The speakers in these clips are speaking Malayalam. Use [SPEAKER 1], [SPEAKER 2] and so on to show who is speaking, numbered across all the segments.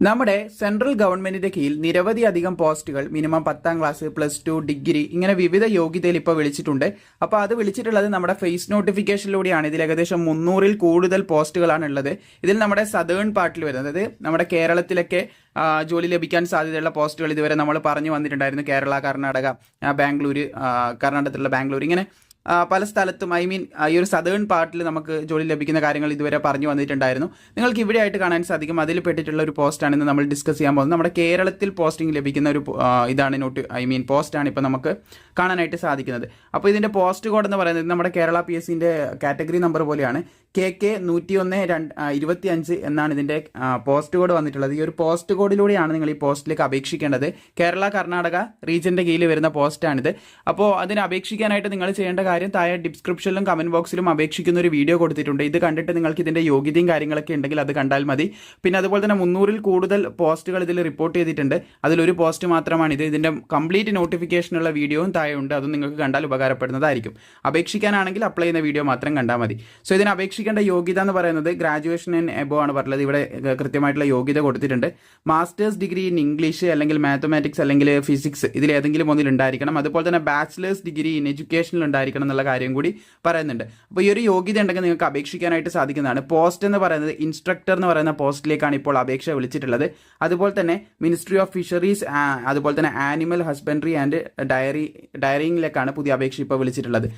[SPEAKER 1] നമ്മുടെ സെൻട്രൽ ഗവൺമെന്റിന്റെ കീഴിൽ നിരവധി അധികം പോസ്റ്റുകൾ മിനിമം പത്താം ക്ലാസ് പ്ലസ് ടു ഡിഗ്രി ഇങ്ങനെ വിവിധ യോഗ്യതയിൽ ഇപ്പോൾ വിളിച്ചിട്ടുണ്ട്. അപ്പോൾ അത് വിളിച്ചിട്ടുള്ളത് നമ്മുടെ ഫേസ് നോട്ടിഫിക്കേഷനിലൂടെയാണ് ഇതിൽ ഏകദേശം മുന്നൂറിൽ കൂടുതൽ പോസ്റ്റുകളാണ് ഉള്ളത് ഇതിൽ നമ്മുടെ സദേൺ പാർട്ടിൽ വരുന്നത്. അതായത് നമ്മുടെ കേരളത്തിലൊക്കെ ജോലി ലഭിക്കാൻ സാധ്യതയുള്ള പോസ്റ്റുകൾ ഇതുവരെ നമ്മൾ പറഞ്ഞു വന്നിട്ടുണ്ടായിരുന്നു. കേരള കർണാടക ബാംഗ്ലൂർ കർണാടകത്തിലുള്ള ബാംഗ്ലൂർ ഇങ്ങനെ പല സ്ഥലത്തും ഐ മീൻ ഈ ഒരു സദേൺ പാർട്ടിൽ നമുക്ക് ജോലി ലഭിക്കുന്ന കാര്യങ്ങൾ ഇതുവരെ പറഞ്ഞു വന്നിട്ടുണ്ടായിരുന്നു. നിങ്ങൾക്ക് ഇവിടെ ആയിട്ട് കാണാൻ സാധിക്കും. അതിൽ പെട്ടിട്ടുള്ള ഒരു പോസ്റ്റാണ് ഇന്ന് നമ്മൾ ഡിസ്കസ് ചെയ്യാൻ പോകുന്നത്. നമ്മുടെ കേരളത്തിൽ പോസ്റ്റിംഗ് ലഭിക്കുന്ന ഒരു ഇതാണ് നോട്ട് ഐ മീൻ പോസ്റ്റാണ് ഇപ്പോൾ നമുക്ക് കാണാനായിട്ട് സാധിക്കുന്നത്. അപ്പോൾ ഇതിന്റെ പോസ്റ്റ് കോഡ് എന്ന് പറയുന്നത് നമ്മുടെ കേരള പി എസ് സിന്റെ കാറ്റഗറി നമ്പർ പോലെയാണ്. കെ കെ നൂറ്റി ഒന്ന് രണ്ട് ഇരുപത്തി അഞ്ച് എന്നാണ് ഇതിന്റെ പോസ്റ്റ് കോഡ് വന്നിട്ടുള്ളത്. ഈ ഒരു പോസ്റ്റ് കോഡിലൂടെയാണ് നിങ്ങൾ ഈ പോസ്റ്റിലേക്ക് അപേക്ഷിക്കേണ്ടത്. കേരള കർണാടക റീജിയന്റെ കീഴിൽ വരുന്ന പോസ്റ്റാണിത് അപ്പോൾ അതിന് അപേക്ഷിക്കാനായിട്ട് നിങ്ങൾ ചെയ്യേണ്ട കാര്യം താഴെ ഡിസ്ക്രിപ്ഷനിലും കമന്റ് ബോക്സിലും അപേക്ഷിക്കുന്ന ഒരു വീഡിയോ കൊടുത്തിട്ടുണ്ട്. ഇത് കണ്ടിട്ട് നിങ്ങൾക്ക് ഇതിന്റെ യോഗ്യതയും കാര്യങ്ങളൊക്കെ ഉണ്ടെങ്കിൽ അത് കണ്ടാൽ മതി. പിന്നെ അതുപോലെ തന്നെ മുന്നൂറിൽ കൂടുതൽ പോസ്റ്റുകൾ ഇതിൽ റിപ്പോർട്ട് ചെയ്തിട്ടുണ്ട്. അതിലൊരു പോസ്റ്റ് മാത്രമാണ് ഇത്. ഇതിന്റെ കംപ്ലീറ്റ് നോട്ടിഫിക്കേഷനുള്ള വീഡിയോയും താഴെ ഉണ്ട്. അതും നിങ്ങൾക്ക് കണ്ടാൽ ഉപകാരപ്പെടുന്നതായിരിക്കും. അപേക്ഷിക്കാനാണെങ്കിൽ അപ്ലൈ ചെയ്യുന്ന വീഡിയോ മാത്രം കണ്ടാൽ മതി. സോ ഇതിന് അപേക്ഷിക്കേണ്ട യോഗ്യത എന്ന് പറയുന്നത് ഗ്രാജുവേഷൻ ഇൻ എബോ ആണ് പറഞ്ഞത്. ഇവിടെ കൃത്യമായിട്ടുള്ള യോഗ്യത കൊടുത്തിട്ടുണ്ട്. മാസ്റ്റേഴ്സ് ഡിഗ്രി ഇൻ ഇംഗ്ലീഷ് അല്ലെങ്കിൽ മാത്തമാറ്റിക്സ് അല്ലെങ്കിൽ ഫിസിക്സ് ഇതിൽ ഏതെങ്കിലും ഒന്നിൽ ഉണ്ടായിരിക്കണം. അതുപോലെ തന്നെ ബാച്ചിലേഴ്സ് ഡിഗ്രി ഇൻ എഡ്യൂക്കേഷനിൽ ഉണ്ടായിരിക്കണം എന്നുള്ള കാര്യം കൂടി പറയുന്നുണ്ട്. അപ്പോൾ ഈ ഒരു യോഗ്യത ഉണ്ടെങ്കിൽ നിങ്ങൾക്ക് അപേക്ഷിക്കാനായിട്ട് സാധിക്കുന്നതാണ്. പോസ്റ്റ് എന്ന് പറയുന്നത് ഇൻസ്ട്രക്ടർ എന്ന് പറയുന്ന പോസ്റ്റിലേക്കാണ് ഇപ്പോൾ അപേക്ഷ വിളിച്ചിട്ടുള്ളത്. അതുപോലെ തന്നെ മിനിസ്ട്രി ഓഫ് ഫിഷറീസ് അതുപോലെ തന്നെ ആനിമൽ ഹസ്ബൻഡറി ആൻഡ് ഡയറി ഡയറിങ്ങിലേക്കാണ് പുതിയ അപേക്ഷ ഇപ്പോൾ വിളിച്ചിട്ടുള്ളത്.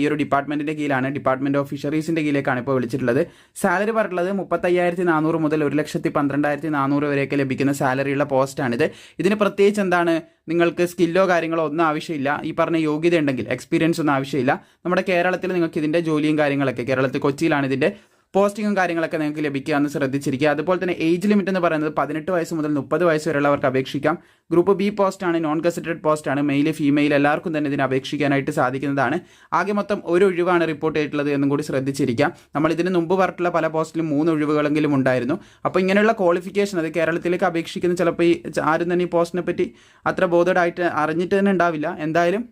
[SPEAKER 1] ഈ ഒരു ഡിപ്പാർട്ട്മെന്റിന്റെ കീഴിലാണ് ഡിപ്പാർട്ട്മെന്റ് ഓഫ് ഫിഷറീസിന്റെ കീഴിലേക്കാണ് ഇപ്പോൾ വിളിച്ചിട്ടുള്ളത്. സാലറി പറഞ്ഞിട്ടുള്ളത് മുപ്പത്തയ്യായിരത്തി നാനൂറ് മുതൽ ഒരു ലക്ഷത്തി പന്ത്രണ്ടായിരത്തി നാനൂറ് വരെയൊക്കെ ലഭിക്കുന്ന സാലറിയുള്ള പോസ്റ്റാണിത്. ഇതിന് പ്രത്യേകിച്ച് എന്താണ് നിങ്ങൾക്ക് സ്കില്ലോ കാര്യങ്ങളോ ഒന്നും ആവശ്യമില്ല. ഈ പറഞ്ഞ യോഗ്യത ഉണ്ടെങ്കിൽ എക്സ്പീരിയൻസ് ഒന്നും ആവശ്യമില്ല. നമ്മുടെ കേരളത്തിൽ നിങ്ങൾക്ക് ഇതിന്റെ ജോലിയും കാര്യങ്ങളൊക്കെ കേരളത്തിൽ കൊച്ചിയിലാണ് ഇതിന്റെ പോസ്റ്റിങ്ങും കാര്യങ്ങളൊക്കെ നിങ്ങൾക്ക് ലഭിക്കുക എന്ന് ശ്രദ്ധിച്ചിരിക്കുക. അതുപോലെ തന്നെ ഏജ് ലിമിറ്റ് എന്ന് പറയുന്നത് പതിനെട്ട് വയസ്സ് മുതൽ മുപ്പത് വയസ്സ് വരെയുള്ളവർക്ക് അപേക്ഷിക്കാം. ഗ്രൂപ്പ് ബി പോസ്റ്റ് ആണ് നോൺ ഗസറ്റഡ് പോസ്റ്റ് ആണ് മെയിൽ ഫീമെയിൽ എല്ലാവർക്കും തന്നെ ഇതിന് അപേക്ഷിക്കാനായിട്ട് സാധിക്കുന്നതാണ്. ആകെ മൊത്തം ഒരു ഒഴിവാണ് റിപ്പോർട്ട് ചെയ്തിട്ടുള്ളത് എന്നും കൂടി ശ്രദ്ധിച്ചിരിക്കാം. നമ്മൾ ഇതിന് മുമ്പ് പറഞ്ഞിട്ടുള്ള പല പോസ്റ്റിലും മൂന്ന് ഒഴിവുകളെങ്കിലും ഉണ്ടായിരുന്നു. അപ്പോൾ ഇങ്ങനെയുള്ള ക്വാളിഫിക്കേഷൻ അത് കേരളത്തിലേക്ക് അപേക്ഷിക്കുന്ന ചിലപ്പോൾ ഈ ആരും തന്നെ ഈ പോസ്റ്റിനെ പറ്റി അത്ര ബോധഡായിട്ട് അറിഞ്ഞിട്ട് തന്നെ ഉണ്ടാവില്ല. എന്തായാലും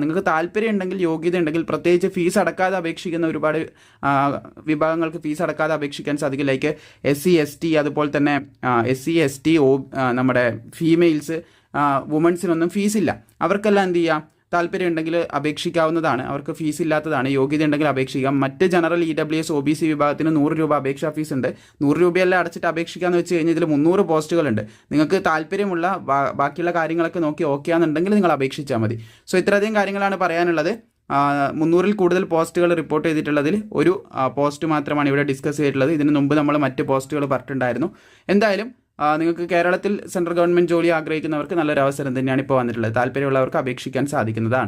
[SPEAKER 1] നിങ്ങൾക്ക് താല്പര്യം ഉണ്ടെങ്കിൽ യോഗ്യത ഉണ്ടെങ്കിൽ പ്രത്യേകിച്ച് ഫീസ് അടക്കാതെ അപേക്ഷിക്കുന്ന ഒരുപാട് വിഭാഗങ്ങൾക്ക് ഫീസ് അടക്കാതെ അപേക്ഷിക്കാൻ സാധിക്കും. Like S C S T അതുപോലെ തന്നെ എസ് സി എസ് ടി ഒ നമ്മുടെ ഫീമെയിൽസ് വുമൻസിനൊന്നും ഫീസില്ല അവർക്കെല്ലാം എന്ത് ചെയ്യാം? താല്പര്യം ഉണ്ടെങ്കിൽ അപേക്ഷിക്കാവുന്നതാണ്. അവർക്ക് ഫീസ് ഇല്ലാത്തതാണ്. യോഗ്യത ഉണ്ടെങ്കിൽ അപേക്ഷിക്കാം. മറ്റ് general E W S O B C വിഭാഗത്തിന് നൂറ് രൂപ അപേക്ഷാ ഫീസ് ഉണ്ട്. നൂറ് രൂപയെല്ലാം അടച്ചിട്ട് അപേക്ഷിക്കാന്ന് വെച്ച് കഴിഞ്ഞാൽ ഇതിൽ മുന്നൂറ് പോസ്റ്റുകളുണ്ട്. നിങ്ങൾക്ക് താല്പര്യമുള്ള ബാക്കിയുള്ള കാര്യങ്ങളൊക്കെ നോക്കി ഓക്കെ ആണെന്നുണ്ടെങ്കിൽ നിങ്ങൾ അപേക്ഷിച്ചാൽ മതി. സോ ഇത്രയധികം കാര്യങ്ങളാണ് പറയാനുള്ളത്. മുന്നൂറിൽ കൂടുതൽ പോസ്റ്റുകൾ റിപ്പോർട്ട് ചെയ്തിട്ടുള്ളതിൽ ഒരു പോസ്റ്റ് മാത്രമാണ് ഇവിടെ ഡിസ്കസ് ചെയ്തിട്ടുള്ളത്. ഇതിന് മുമ്പ് നമ്മൾ മറ്റ് പോസ്റ്റുകൾ പറഞ്ഞിട്ടുണ്ടായിരുന്നു. എന്തായാലും നിങ്ങൾക്ക് കേരളത്തിൽ സെൻട്രൽ ഗവൺമെന്റ് ജോലി ആഗ്രഹിക്കുന്നവർക്ക് നല്ലൊരു അവസരം തന്നെയാണ് ഇപ്പോൾ വന്നിട്ടുള്ളത്. താല്പര്യമുള്ളവർക്ക് അപേക്ഷിക്കാൻ സാധിക്കുന്നതാണ്.